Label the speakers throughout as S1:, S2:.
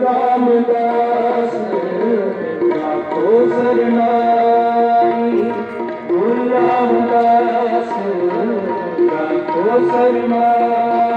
S1: ਗੁਰੂ ਰਾਮਦਾਸ ਰਾਖੋ ਸਰਨਾਈ ਗੁਰੂ ਰਾਮਦਾਸ ਰਾਖੋ ਸਰਨਾਈ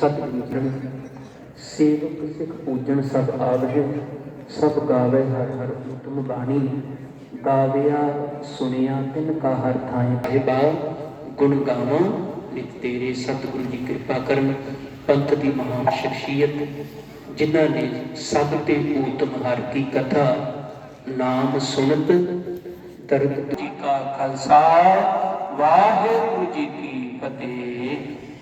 S2: ਸਤਿਗੁਰੂ ਜਨ ਸੇਵਕ ਸਿੱਖ ਪੂਜਨ ਸਭ ਆਵਹਿ ਸਭ ਗਾਵੇ ਹਰ ਹਰ ਉਤਮ ਬਾਣੀ। ਗਾਵਿਆ ਸੁਣਿਆ ਤਿਨ ਕਾ ਹਰ ਥਾਏ ਭਿਬਾ ਗੁਣ ਗਾਵਾਂ ਨਿਤ ਤੇਰੇ ਸਤਿਗੁਰੂ ਦੀ ਕਿਰਪਾ ਕਰਨ, ਪੰਥ ਦੀ ਮਹਾਨ ਸ਼ਖਸੀਅਤ। ਜਿਨ੍ਹਾਂ ਨੇ ਸਭ ਤੇ ਉਤਮ ਹਰ ਕੀ ਕਥਾ, ਨਾਮ ਸੁਨਤ ਦਰਦ ਜੀ ਕਾ ਖਾਲਸਾ, ਵਾਹਿਗੁਰੂ ਜੀ ਕੀ ਫਤਿਹ।